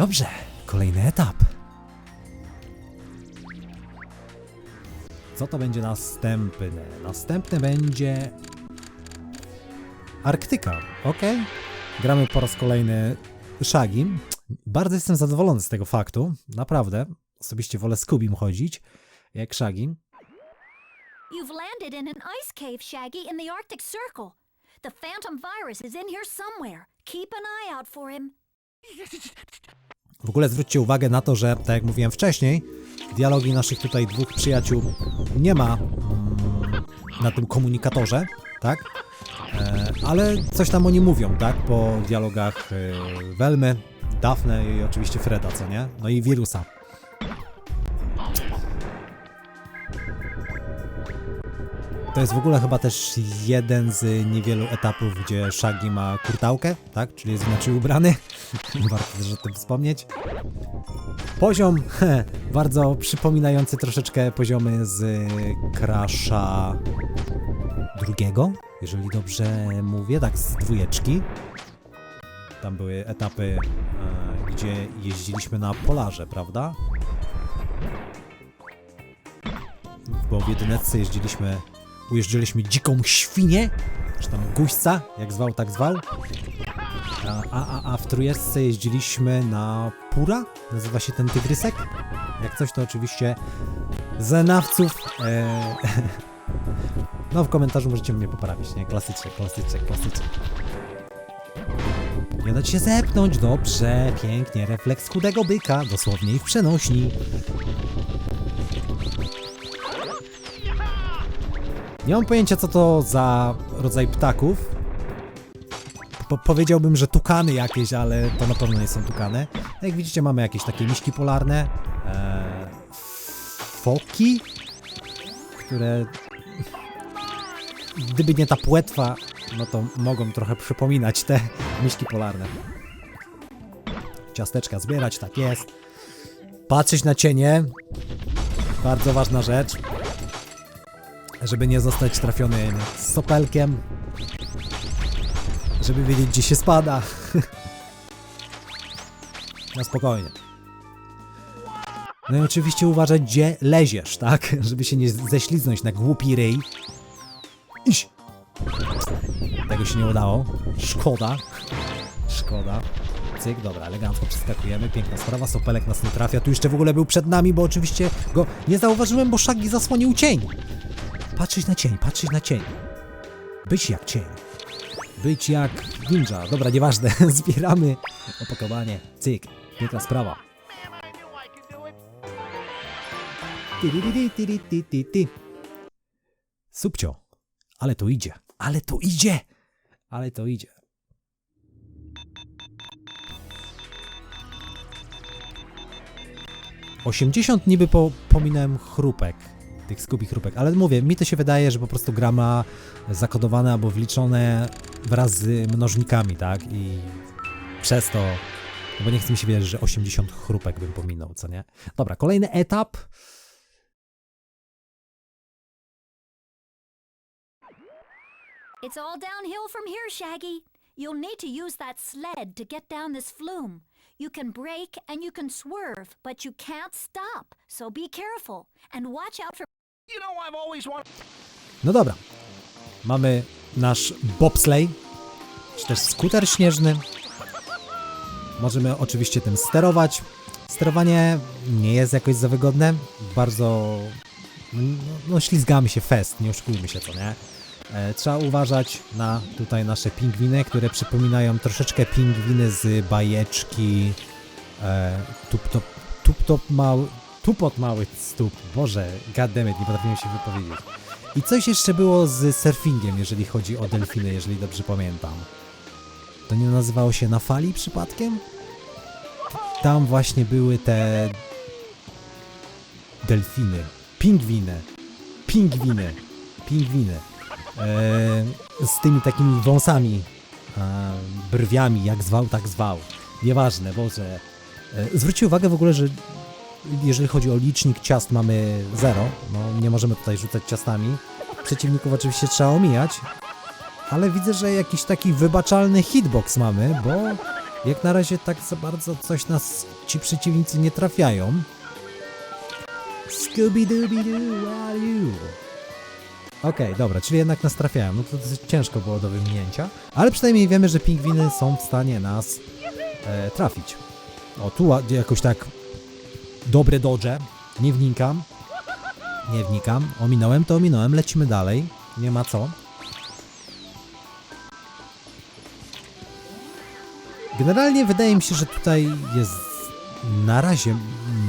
Dobrze, kolejny etap. Co to będzie następne? Następne będzie Arktyka, ok? Gramy po raz kolejny Shaggy. Bardzo jestem zadowolony z tego faktu, naprawdę. Osobiście wolę z Kubim chodzić, jak Shaggy. You've landed in an ice cave, Shaggy, in the Arctic Circle. The Phantom virus is in here somewhere. Keep an eye out for him. W ogóle zwróćcie uwagę na to, że, tak jak mówiłem wcześniej, dialogi naszych tutaj dwóch przyjaciół nie ma mm, na tym komunikatorze, tak? E, ale coś tam oni mówią, tak? Po dialogach e, Welmy, Daphne i oczywiście Freda, co nie? No i Wirusa. To jest w ogóle chyba też jeden z niewielu etapów, gdzie Shaggy ma kurtałkę, tak? Czyli jest inaczej ubrany. Warto też o tym wspomnieć. Poziom he, bardzo przypominający troszeczkę poziomy z Crasha drugiego, jeżeli dobrze mówię, tak z dwójeczki. Tam były etapy, e, gdzie jeździliśmy na polarze, prawda? Bo w jedyneczce jeździliśmy, ujeżdżaliśmy dziką świnię, czy tam guźca, jak zwał, tak zwał. A, a, a w trójeczce jeździliśmy na Pura, nazywa się ten tygrysek. Jak coś, to oczywiście znawców. E, no w komentarzu możecie mnie poprawić, nie? Klasycznie, klasycznie, klasycznie. Nie dać się zepnąć, dobrze, pięknie, refleks chudego byka, dosłownie i w przenośni. Nie mam pojęcia, co to za rodzaj ptaków. Po powiedziałbym, że tukany jakieś, ale to na pewno nie są tukany. Jak widzicie, mamy jakieś takie miśki polarne, e, foki, które gdyby nie ta płetwa, no to mogą trochę przypominać te miśki polarne. Ciasteczka zbierać, tak jest. Patrzeć na cienie, bardzo ważna rzecz, żeby nie zostać trafionym sopelkiem, żeby wiedzieć gdzie się spada. Na spokojnie. No i oczywiście uważać gdzie leziesz, tak? Żeby się nie ześliznąć na głupi ryj. Iś! Tego się nie udało. Szkoda. Szkoda. Cyk, dobra, elegancko przeskakujemy, piękna sprawa, Sopelek nas nie trafia, tu jeszcze w ogóle był przed nami, bo oczywiście go nie zauważyłem, bo Shaggy zasłonił cień. Patrzeć na cień, patrzeć na cień. Być jak cień. Być jak ninja. Dobra, nieważne, zbieramy opakowanie, cyk, piękna sprawa. Subcio, ale to idzie, ale to idzie, ale to idzie. Osiemdziesiąt niby po, pominąłem chrupek, tych skupi chrupek, ale mówię, mi to się wydaje, że po prostu gra ma zakodowane albo wliczone wraz z mnożnikami, tak? I przez to, no bo nie chce mi się wierzyć, że 80 chrupek bym pominął, co nie? Dobra, kolejny etap. It's all downhill from here, Shaggy. You'll need to use that sled to get down this flume. You can brake and you can swerve, but you can't stop. So be careful and watch out for No dobra. Mamy nasz bobsleigh, czy też skuter śnieżny. Możemy oczywiście tym sterować. Sterowanie nie jest jakoś za wygodne. Bardzo. No, no ślizgamy się fest, nie oszukujmy się, co nie? E, trzeba uważać na tutaj nasze pingwiny, które przypominają troszeczkę pingwiny z bajeczki. E, tup top, tup top mały. Tupot mały stóp. Boże, goddammit, nie potrafiłem się wypowiedzieć. I coś jeszcze było z surfingiem, jeżeli chodzi o delfiny, jeżeli dobrze pamiętam. To nie nazywało się na fali przypadkiem? Tam właśnie były te delfiny, pingwiny, pingwiny, pingwiny. Eee, z tymi takimi wąsami, e, brwiami, jak zwał, tak zwał. Nieważne, Boże. E, zwróćcie uwagę w ogóle, że jeżeli chodzi o licznik ciast mamy 0, no nie możemy tutaj rzucać ciastami. Przeciwników oczywiście trzeba omijać, ale widzę, że jakiś taki wybaczalny hitbox mamy, bo Jak na razie tak za bardzo coś nas ci przeciwnicy nie trafiają. Scooby-Dooby-Doo, are you? Okej, dobra, czyli jednak nas trafiają. No to dosyć ciężko było do wyminięcia. Ale przynajmniej wiemy, że pingwiny są w stanie nas e, trafić. O, tu jakoś tak dobre dodże. Nie wnikam. Nie wnikam. Ominąłem to ominąłem. Lecimy dalej. Nie ma co. Generalnie wydaje mi się, że tutaj jest na razie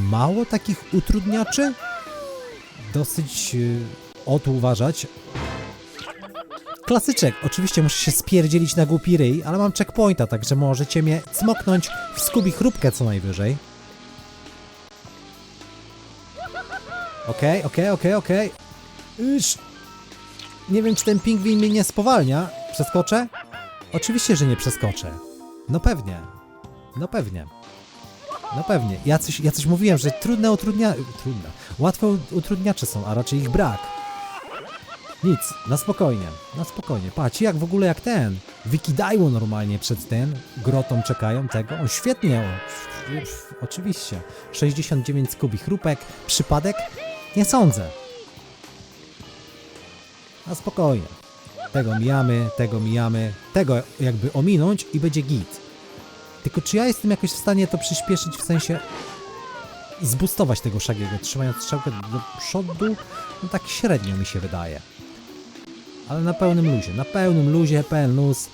mało takich utrudniaczy. Dosyć y, o tu uważać. Klasyczek. Oczywiście muszę się spierdzielić na głupi ryj, ale mam checkpointa, także możecie mnie cmoknąć w skubi chrupkę co najwyżej. Okej, okej, okej, okej. Iż. Nie wiem, czy ten pingwin mnie nie spowalnia. Przeskoczę? Oczywiście, że nie przeskoczę. No pewnie. No pewnie. No pewnie. Ja coś, ja coś mówiłem, że trudne utrudnia... Trudne. Łatwe utrudniacze są, a raczej ich brak. Nic, na spokojnie, na spokojnie. Patrz, jak w ogóle jak ten. Wykidajło normalnie przed ten grotą czekają tego. O, świetnie. O, oczywiście. 69 kubich chrupek. Przypadek? Nie sądzę. Na spokojnie. Tego mijamy, tego mijamy, tego jakby ominąć i będzie git. Tylko czy ja jestem jakoś w stanie to przyspieszyć, w sensie zbustować tego szagiego, trzymając strzałkę do przodu? No tak średnio mi się wydaje. Ale na pełnym luzie, na pełnym luzie, pełen luz.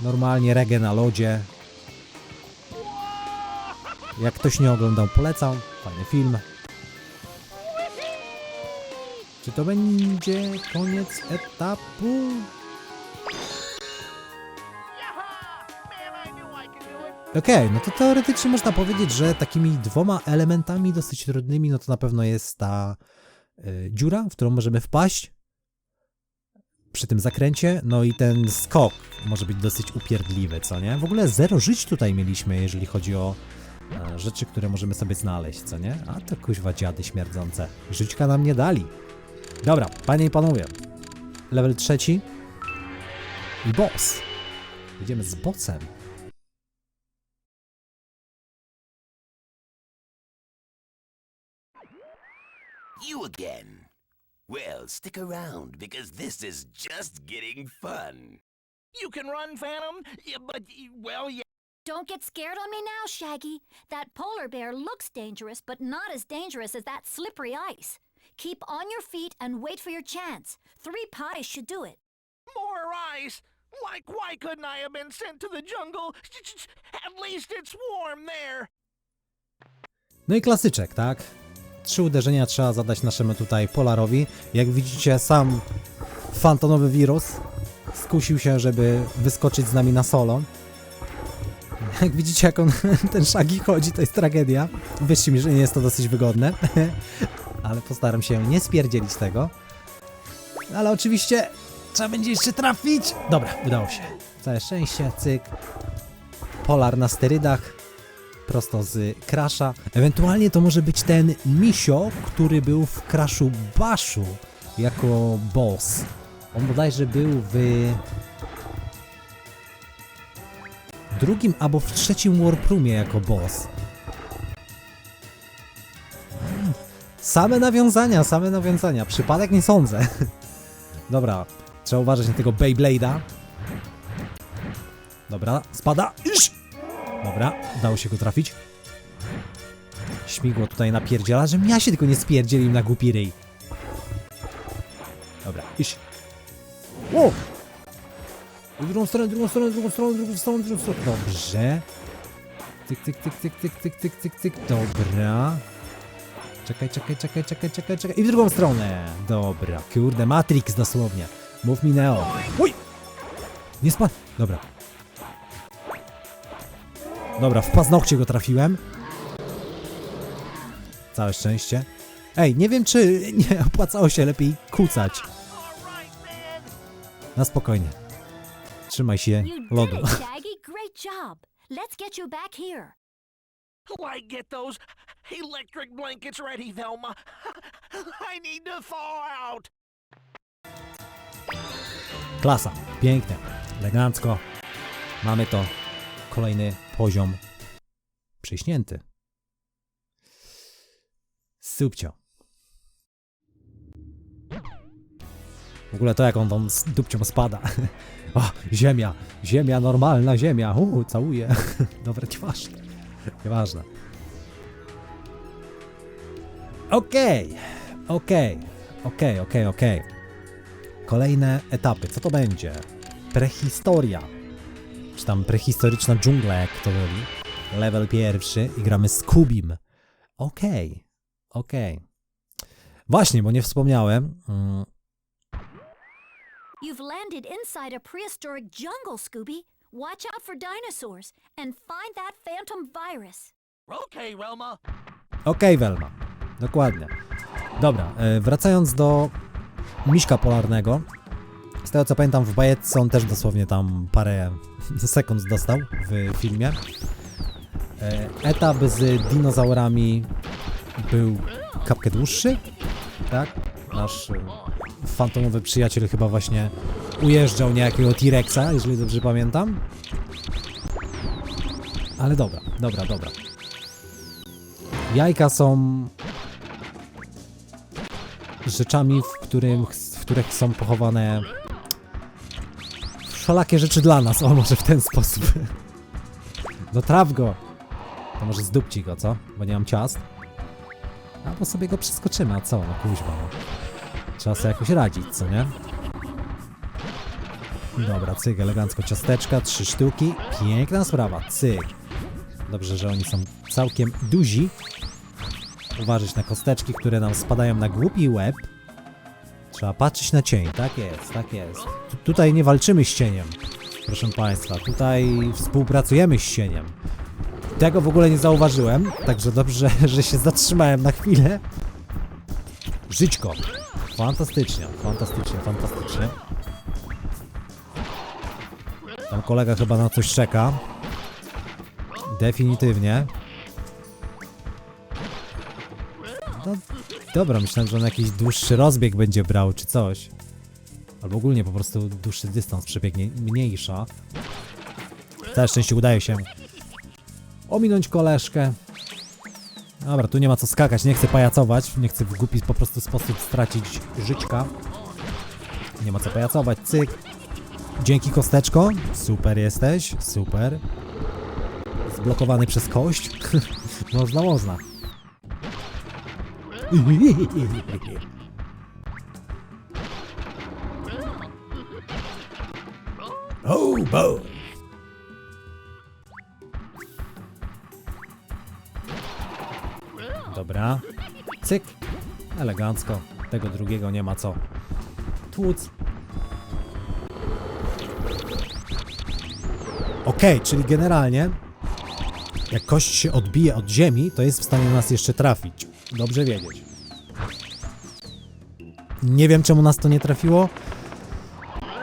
Normalnie reggae na lodzie. Jak ktoś nie oglądał, polecam. Fajny film. Czy to będzie koniec etapu? Okej, no to teoretycznie można powiedzieć, że takimi dwoma elementami dosyć trudnymi, no to na pewno jest ta y, dziura, w którą możemy wpaść przy tym zakręcie, no i ten skok może być dosyć upierdliwy, co nie? W ogóle zero żyć tutaj mieliśmy, jeżeli chodzi o e, rzeczy, które możemy sobie znaleźć, co nie? A to kuźwa dziady śmierdzące. Żyćka nam nie dali. Dobra, panie i panowie. Level trzeci. I boss. Jedziemy z bossem. You again. Well, stick around because this is just getting fun. You can run, Phantom, but, well, yeah. Don't get scared on me now, Shaggy. That polar bear looks dangerous, but not as dangerous as that slippery ice. Keep on your feet and wait for your chance. Three pies should do it. More ice! Like, why couldn't I have been sent to the jungle? At least it's warm there. No i klasyczek, tak? Trzy uderzenia trzeba zadać naszemu tutaj Polarowi. Jak widzicie, sam fantonowy wirus skusił się, żeby wyskoczyć z nami na solo. Jak widzicie, jak on, ten szagi chodzi, to jest tragedia. Wierzcie mi, że nie jest to dosyć wygodne. Ale postaram się nie spierdzielić tego. Ale oczywiście trzeba będzie jeszcze trafić. Dobra, udało się. Całe szczęście, cyk. Polar na sterydach prosto z Crasha. Ewentualnie to może być ten misio, który był w Crashu Bashu jako boss. On bodajże był w drugim albo w trzecim Warproomie jako boss. Same nawiązania, same nawiązania. Przypadek nie sądzę. Dobra, trzeba uważać na tego Beyblade'a. Dobra, spada. Iż! Dobra, udało się go trafić. Śmigło tutaj napierdziela, żebym ja się tylko nie spierdzielił na głupi ryj. Dobra, iść. O! W drugą stronę, drugą stronę, drugą stronę, drugą stronę, drugą stronę. Dobrze. Tyk, tyk, tyk, tyk, tyk, tyk, tyk, tyk, tyk. Dobra. Czekaj, czekaj, czekaj, czekaj, czekaj, czekaj. I w drugą stronę. Dobra, kurde, Matrix dosłownie. Mów mi Neo. Uj! Nie spadł. Dobra, Dobra, w paznokcie go trafiłem. Całe szczęście. Ej, nie wiem czy nie opłacało się lepiej kucać. Na spokojnie. Trzymaj się lodu. Let's get you back here. Like, get those electric blankets ready, Velma. I need to thaw out. Klasa. Pięknie. Elegancko. Mamy to. kolejny poziom przyśnięty. Subcio. W ogóle to jak on tam z dupcią spada. O, ziemia, ziemia, normalna ziemia. Uuu, całuję. Dobra, nieważne. Nieważne. Okej, okej, okej, okej, okej. Kolejne etapy. Co to będzie? Prehistoria. Czy tam prehistoryczna dżungla, jak to woli. Level pierwszy i gramy z Kubim. Okej, okej. Właśnie, bo nie wspomniałem. mm, You've landed inside a prehistoric jungle, Scooby. Watch out for dinosaurs and find that phantom virus. Okay. Okej, Velma. Dokładnie. Dobra, e, wracając do Miśka Polarnego. Z tego co pamiętam w bajetce on też dosłownie tam parę sekund dostał w filmie. E, Etap z dinozaurami był kapkę dłuższy, tak? Nasz e, fantomowy przyjaciel chyba właśnie ujeżdżał niejakiego T-Rexa, jeżeli dobrze pamiętam. Ale dobra, dobra, dobra. Jajka są rzeczami, w, którym, w których są pochowane wszelakie rzeczy dla nas, o może w ten sposób. No traf go. To może zdupci go, co? Bo nie mam ciast. Albo sobie go przeskoczymy, a co? No kuźwa. No. Trzeba sobie jakoś radzić, co nie? Dobra, cyk, elegancko ciasteczka, trzy sztuki. Piękna sprawa, cyk. Dobrze, że oni są całkiem duzi. Uważać na kosteczki, które nam spadają na głupi łeb. Trzeba patrzeć na cień, tak jest, tak jest. Tu, tutaj nie walczymy z cieniem, proszę Państwa. Tutaj współpracujemy z cieniem. Tego w ogóle nie zauważyłem, także dobrze, że się zatrzymałem na chwilę. Żyćko. Fantastycznie, fantastycznie, fantastycznie. Tam kolega chyba na coś czeka. Definitywnie. Dobra, myślałem, że on jakiś dłuższy rozbieg będzie brał, czy coś. Albo ogólnie po prostu dłuższy dystans przebiegnie, mniejsza. Całe szczęście udaje się ominąć koleżkę. Dobra, tu nie ma co skakać, nie chcę pajacować, nie chcę w głupi po prostu sposób stracić żyćka. Nie ma co pajacować, cyk. Dzięki kosteczko, super jesteś, super. Zblokowany przez kość. można, można. Oh boy. Dobra. Cyk. Elegancko. Tego drugiego nie ma co. Tłuc. Okej, czyli generalnie jak kość się odbije od ziemi, to jest w stanie nas jeszcze trafić. Dobrze wiedzieć. Nie wiem, czemu nas to nie trafiło.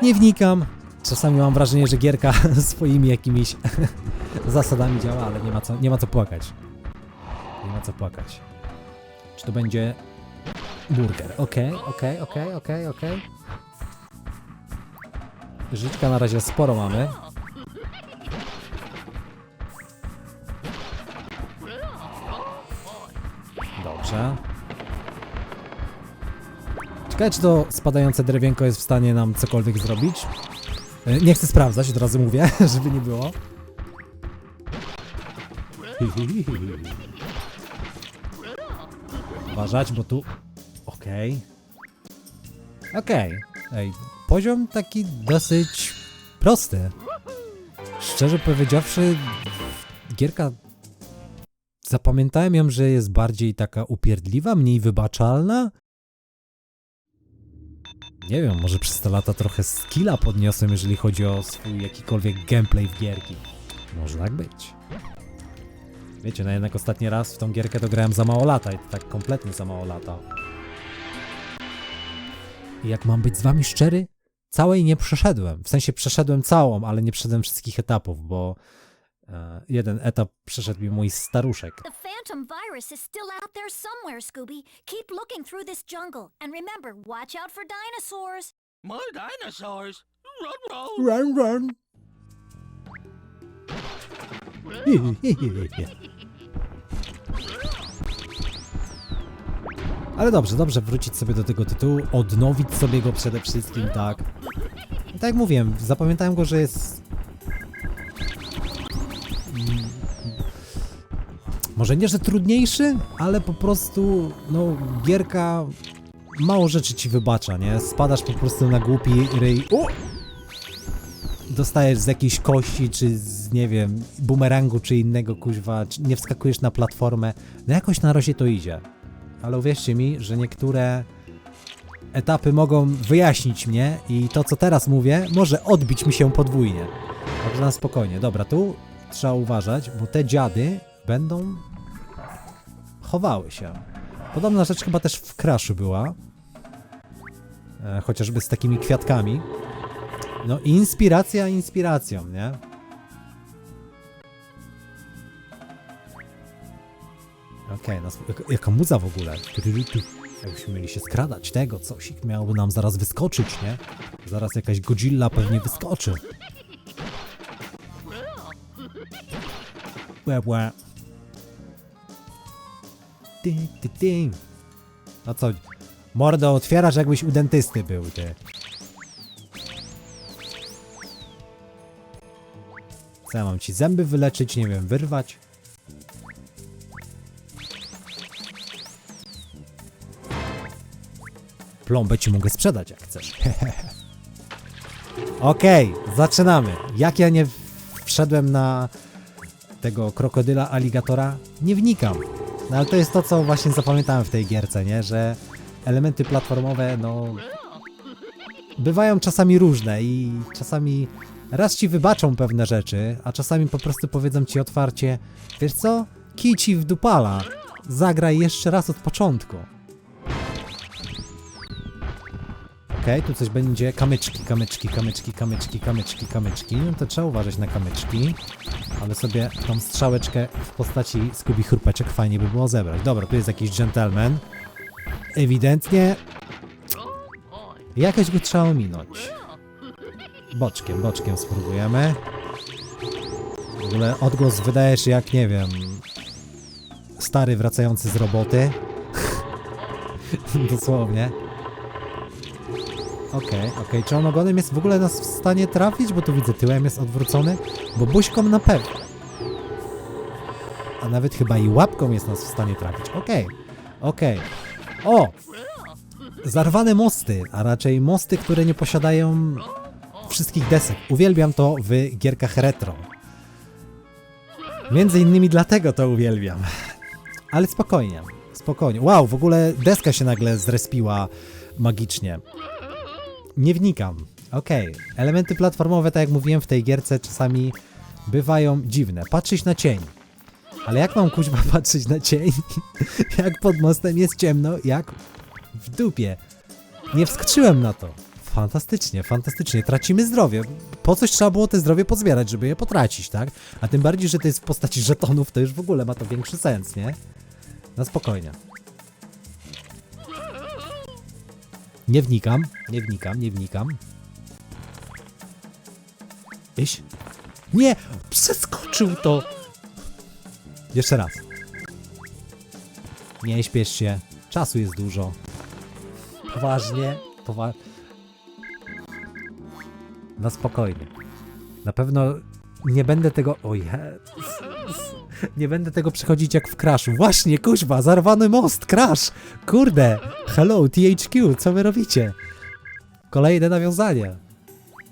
Nie wnikam. Czasami mam wrażenie, że gierka swoimi jakimiś zasadami działa, ale nie ma co, nie ma co płakać. Nie ma co płakać. Czy to będzie burger? Okej, okej, okej, okej, okej. Żyćka na razie sporo mamy. Dobrze. Ciekawe, czy to spadające drewienko jest w stanie nam cokolwiek zrobić. E, Nie chcę sprawdzać, od razu mówię, żeby nie było. Uważać, bo tu... Okej. Okej. Ej, poziom taki dosyć prosty. Szczerze powiedziawszy, gierka Zapamiętałem ją, że jest bardziej taka upierdliwa, mniej wybaczalna. Nie wiem, może przez te lata trochę skilla podniosłem, jeżeli chodzi o swój jakikolwiek gameplay w gierki. Może tak być. Wiecie, na jednak ostatni raz w tą gierkę to grałem za mało lata i tak kompletnie za mało lata. I jak mam być z wami szczery, całej nie przeszedłem. W sensie przeszedłem całą, ale nie przeszedłem wszystkich etapów, bo jeden etap przeszedł mi mój staruszek. The phantom virus is still out there somewhere, Scooby. Keep looking through this jungle. And remember, watch out for dinosaurs. More dinosaurs. Run, run. Run, run. Ale dobrze, dobrze wrócić sobie do tego tytułu, odnowić sobie go przede wszystkim, tak. I tak jak mówiłem, zapamiętałem go, że jest... Może nie, że trudniejszy, ale po prostu, no, gierka mało rzeczy ci wybacza, nie? Spadasz po prostu na głupi ryj. O! Dostajesz z jakiejś kości, czy z, nie wiem, bumerangu, czy innego kuźwa, czy nie wskakujesz na platformę. No jakoś na razie to idzie. Ale uwierzcie mi, że niektóre etapy mogą wyjaśnić mnie i to, co teraz mówię, może odbić mi się podwójnie. Także na spokojnie. Dobra, tu trzeba uważać, bo te dziady będą chowały się. Podobna rzecz chyba też w Crashu była. E, chociażby z takimi kwiatkami. No, inspiracja inspiracją, nie? Okej, no, jaka, muza w ogóle? Jakbyśmy mieli się skradać tego, coś miałoby nam zaraz wyskoczyć, nie? Zaraz jakaś Godzilla pewnie wyskoczy. Łe, łe. Ty, ty, ty. No co? Mordo, otwierasz jakbyś u dentysty był, ty. Co ja mam ci zęby wyleczyć, nie wiem, wyrwać? Plombę ci mogę sprzedać, jak chcesz. Okej, zaczynamy. Jak ja nie wszedłem na tego krokodyla, aligatora? Nie wnikam. No ale to jest to, co właśnie zapamiętałem w tej gierce, nie? Że elementy platformowe, no... Bywają czasami różne i czasami raz ci wybaczą pewne rzeczy, a czasami po prostu powiedzą ci otwarcie Wiesz co? Kij ci w dupala. Zagraj jeszcze raz od początku. Okej, tu coś będzie. Kamyczki, kamyczki, kamyczki, kamyczki, kamyczki, kamyczki. No to trzeba uważać na kamyczki. Ale sobie tą strzałeczkę w postaci skubi chrupeczek fajnie by było zebrać. Dobra, tu jest jakiś gentleman. Ewidentnie jakoś go trzeba ominąć. Boczkiem, boczkiem spróbujemy. W ogóle odgłos wydaje się jak, nie wiem, stary wracający z roboty. Dosłownie. Okej, okej. Czy on ogonem jest w ogóle nas w stanie trafić? Bo tu widzę, tyłem jest odwrócony. Bo buźką na pewno. A nawet chyba i łapką jest nas w stanie trafić. Okej, okej. O! Zarwane mosty, a raczej mosty, które nie posiadają wszystkich desek. Uwielbiam to w gierkach retro. Między innymi dlatego to uwielbiam. Ale spokojnie, spokojnie. Wow, w ogóle deska się nagle zrespiła magicznie. Nie wnikam. Okej, elementy platformowe, tak jak mówiłem w tej gierce, czasami bywają dziwne. Patrzeć na cień. Ale jak mam kuźba patrzeć na cień, jak pod mostem jest ciemno, jak w dupie. Nie wskoczyłem na to. Fantastycznie, fantastycznie. Tracimy zdrowie. Po coś trzeba było te zdrowie pozbierać, żeby je potracić, tak? A tym bardziej, że to jest w postaci żetonów, to już w ogóle ma to większy sens, nie? Na spokojnie. Nie wnikam, nie wnikam, nie wnikam. Iś? Nie! Przeskoczył to! Jeszcze raz. Nie śpiesz się. Czasu jest dużo. Poważnie, poważnie. Na spokojnie. Na pewno nie będę tego. O Jezus. Nie będę tego przechodzić jak w Crashu. Właśnie, kuźwa, zarwany most, Crash! Kurde! Hello, THQ, co wy robicie? Kolejne nawiązanie.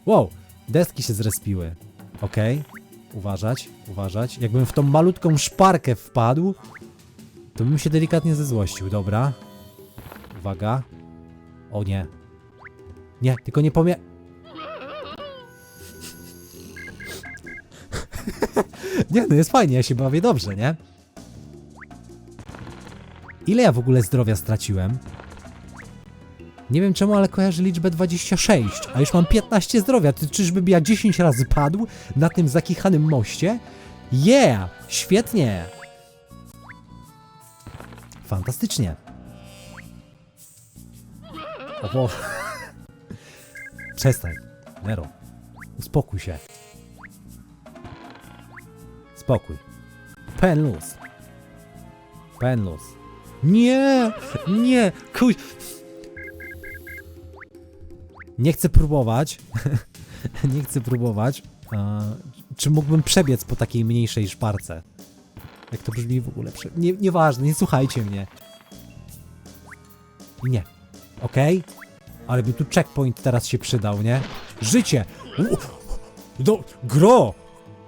Wow, deski się zrespiły. Okej, uważać, uważać. Jakbym w tą malutką szparkę wpadł, to bym się delikatnie zezłościł. Dobra. Uwaga. O nie. Nie, tylko nie pomie... nie, no jest fajnie, ja się bawię dobrze, nie? Ile ja w ogóle zdrowia straciłem? Nie wiem czemu, ale kojarzę liczbę 26, a już mam 15 zdrowia. Ty ja 10 razy padł na tym zakichanym moście? Yeah! Świetnie! Fantastycznie. O. Przestań, Nero. Uspokój się. Spokój. Pen luz. Pen luz. Nie! Nie! Kuj... Nie chcę próbować. nie chcę próbować. A, czy mógłbym przebiec po takiej mniejszej szparce? Jak to brzmi w ogóle? Prze... Nie, nieważne, nie słuchajcie mnie. Nie. Okej? Ale mi tu checkpoint teraz się przydał, nie? Życie! U, do, gro!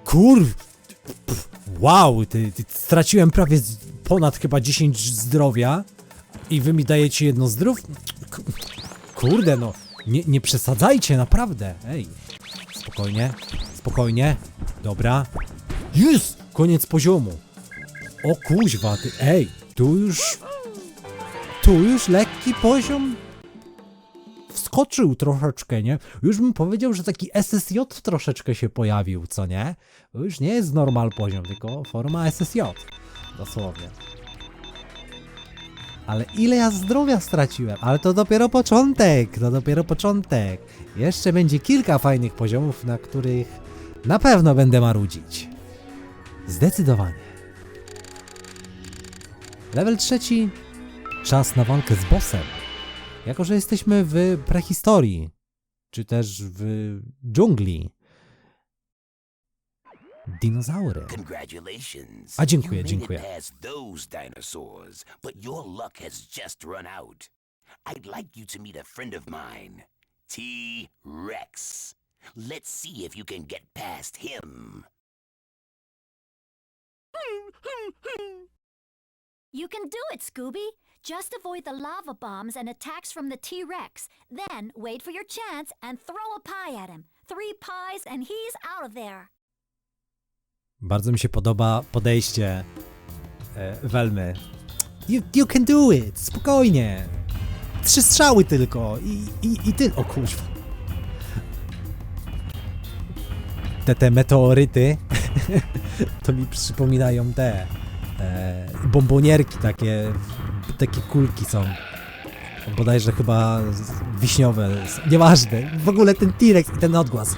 Kurw! Wow, ty, ty, straciłem prawie ponad chyba 10 zdrowia i wy mi dajecie jedno zdrów? Kurde no, nie, nie przesadzajcie, naprawdę. Ej, spokojnie, spokojnie. Dobra. Jest! Koniec poziomu. O kuźwa, ty, ej, tu już... Tu już lekki poziom wskoczył troszeczkę, nie? Już bym powiedział, że taki SSJ troszeczkę się pojawił, co nie? Już nie jest normal poziom, tylko forma SSJ. Dosłownie. Ale ile ja zdrowia straciłem? Ale to dopiero początek, to dopiero początek. Jeszcze będzie kilka fajnych poziomów, na których na pewno będę marudzić. Zdecydowanie. Level trzeci. Czas na walkę z bossem. Jako, że jesteśmy w prehistorii, czy też w dżungli. Dinozaury. Congratulations. A, dziękuję, dziękuję. It past those dinosaurs, but your luck has just run out. I'd like you to meet a friend of mine, T-Rex. Let's see if you can get past him. You can do it, Scooby. Just avoid the lava bombs and attacks from the T Rex. Then wait for your chance and throw a pie at him. Three pies and he's out of there. Bardzo mi się podoba podejście e, Welmy. You, you can do it! Spokojnie! Trzy strzały tylko i, i, i ty... O kuźwa. Te, te meteoryty to mi przypominają te e, bombonierki takie, takie kulki są. Bodajże chyba wiśniowe. Nieważne. W ogóle ten T-Rex i ten odgłos.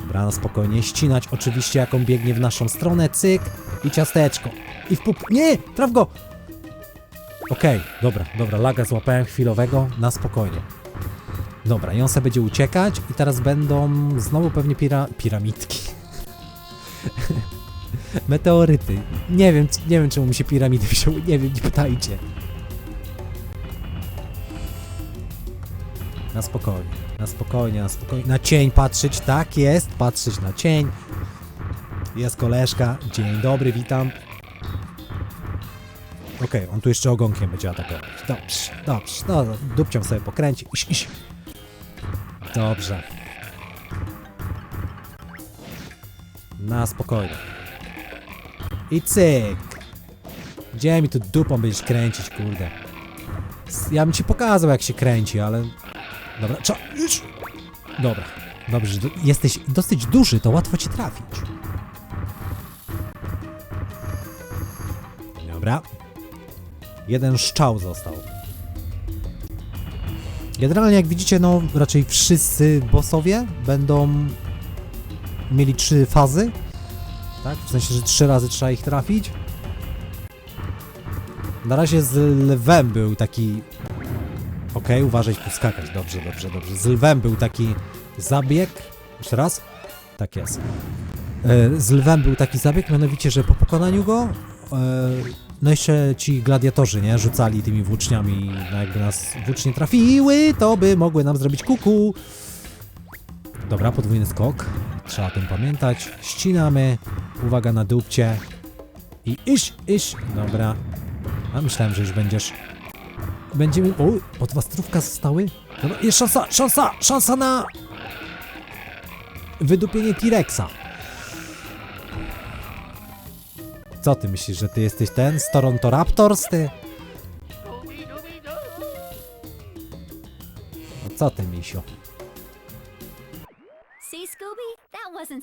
Dobra, na spokojnie. Ścinać oczywiście, jak on biegnie w naszą stronę. Cyk i ciasteczko. I w pup... Nie! Traf go! Okej, dobra, dobra. Laga złapałem chwilowego. Na spokojnie. Dobra, i on sobie będzie uciekać i teraz będą znowu pewnie pira... piramidki. Meteoryty. Nie wiem, nie wiem czemu mi się piramidy wzięły. Nie wiem, nie pytajcie. Na spokojnie, na spokojnie, na spokojnie. Na cień patrzeć, tak jest, patrzeć na cień. Jest koleżka, dzień dobry, witam. Okej, on tu jeszcze ogonkiem będzie atakować. Dobrze, dobrze, no, dupcią sobie pokręci. Iś, iś. Dobrze. Na spokojnie. I cyk. Gdzie mi tu dupą będziesz kręcić, kurde? Ja bym ci pokazał, jak się kręci, ale Dobra. Już. Dobra, dobrze, jesteś dosyć duży, to łatwo ci trafić. Dobra. Jeden szczał został. Generalnie jak widzicie, no raczej wszyscy bossowie będą mieli trzy fazy. Tak? W sensie, że trzy razy trzeba ich trafić. Na razie z lwem był taki Okej, uważaj tu skakać. Dobrze, dobrze, dobrze. Z lwem był taki zabieg. Jeszcze raz? Tak jest. E, Z lwem był taki zabieg, mianowicie, że po pokonaniu go e, no jeszcze ci gladiatorzy, nie? Rzucali tymi włóczniami, no jakby nas włócznie trafiły, to by mogły nam zrobić kuku. Dobra, podwójny skok. Trzeba o tym pamiętać. Ścinamy. Uwaga na dupcie. I iść, iść. Dobra. A myślałem, że już będziesz Będziemy... O, od was trówka zostały? Dobra, jest szansa, szansa, szansa na... Wydupienie T-Rexa. Co ty myślisz, że ty jesteś ten? Z Toronto Raptors, ty? No co ty, misiu?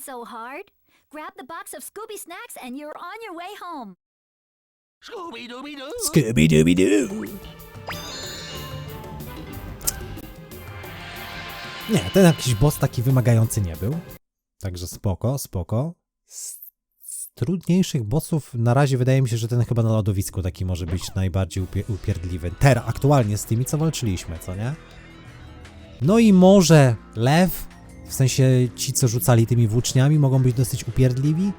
So hard. Grab the box of Scooby snacks and you're on your way home. Scooby Dooby Doo. Scooby-Dooby-Doo! Nie, ten jakiś boss taki wymagający nie był. Także spoko, spoko. Z, z trudniejszych bossów na razie wydaje mi się, że ten chyba na lodowisku taki może być najbardziej upie, upierdliwy. Teraz, aktualnie z tymi, co walczyliśmy, co nie? No i może lew, w sensie ci, co rzucali tymi włóczniami, mogą być dosyć upierdliwi.